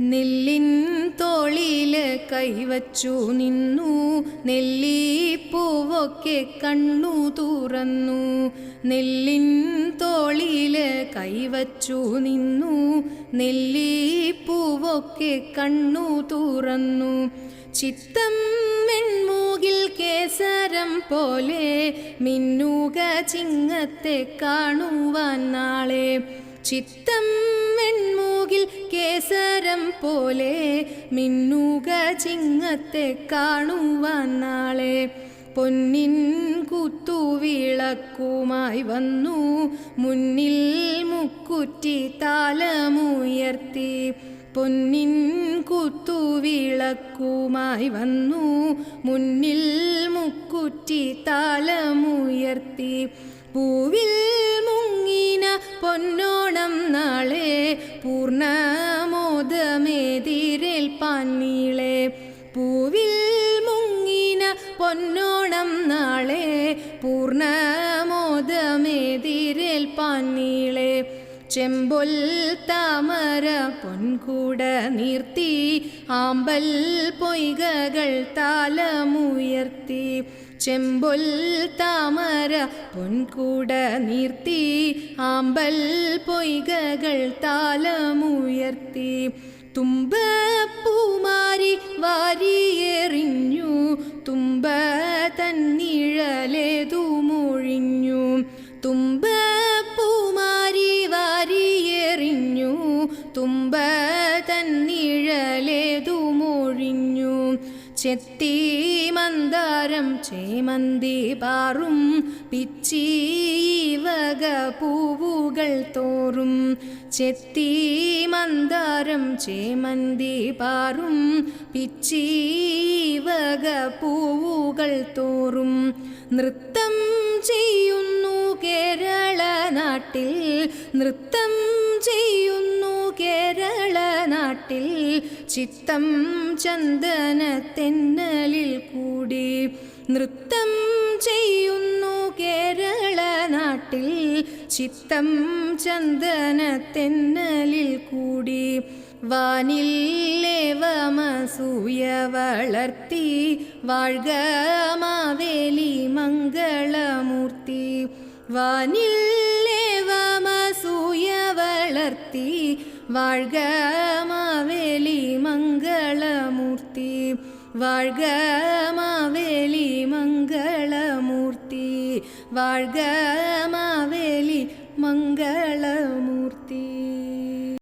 നെല്ലിൻ തോളിൽ കൈവച്ചു നിന്നു. നെല്ലിപ്പൂവൊക്കെ കണ്ണു തുറന്നു. നെല്ലിൻ തോളിൽ കൈവച്ചു നിന്നു. നെല്ലിപ്പൂവൊക്കെ കണ്ണു തുറന്നു. ചിത്തം വെൺമൂകിൽ കേസരം പോലെ മിന്നുക ചിങ്ങത്തെ കാണുവാൻ നാളെ. ചിത്തം കേസരം പോലെ മിന്നുക ചിങ്ങത്തെ കാണുവാൻ നാളെ. പൊന്നിൻ കുത്തുവിളക്കുമായി വന്നു. മുന്നിൽ മുക്കുറ്റി താലമുയർത്തി. പൊന്നിൻ കുത്തുവിളക്കുമായി വന്നു. മുന്നിൽ മുക്കുറ്റി താലമുയർത്തി. പൂവിൽ മുങ്ങിന പൊന്നോണം നാളെ. പൂർണമോദമേതിരേൽപ്പാൻ പൊന്നോണം നാളെ പൂർണമോദമേതിരേൽപ്പാൻ നീളെ ചെമ്പൊൽ താമര പൊൻകൂട നീർത്തി ആമ്പൽ പൊയ്കകൾ താലമുയർത്തി. ചെമ്പൊൽ താമര പൊൻകൂട നീർത്തി ആമ്പൽ പൊയ്കകൾ താലമുയർത്തി. തുമ്പ പൂമാരി തുമ്പ തന്നിഴലേതു മൊഴിഞ്ഞു തുമ്പ പൂമാരി വാരിയെറിഞ്ഞു. തുമ്പ തന്നിഴലേതു മൊഴിഞ്ഞു ചെത്തി മന്ദാരം ചേമന്തി പാറും പിച്ചി വക പൂവുകൾ തോറും. ചെത്തി മന്ദാരം ചേമന്തി പാറും പിച്ചി വക പൂവുകൾ തോറും. നൃത്തം ചെയ്യുന്നു കേരള നാട്ടിൽ. നൃത്തം നാട്ടിൽ ചിത്തം ചന്ദന തെന്നലിൽ കൂടി നൃത്തം ചെയ്യുന്നു കേരള നാട്ടിൽ ചിത്തം ചന്ദന തെന്നലിൽ കൂടി വാനില്ലേവമസൂയ വളർത്തി വാഴ്ക മാവേലി മംഗളമൂർത്തി വാനില്ലേവമസൂയ വളർത്തി വാഴ്ക മാവേലി മംഗളമൂർത്തി വാഴ്ക മാവേലി മംഗളമൂർത്തി വാഴ്ക മാവേലി മംഗളമൂർത്തി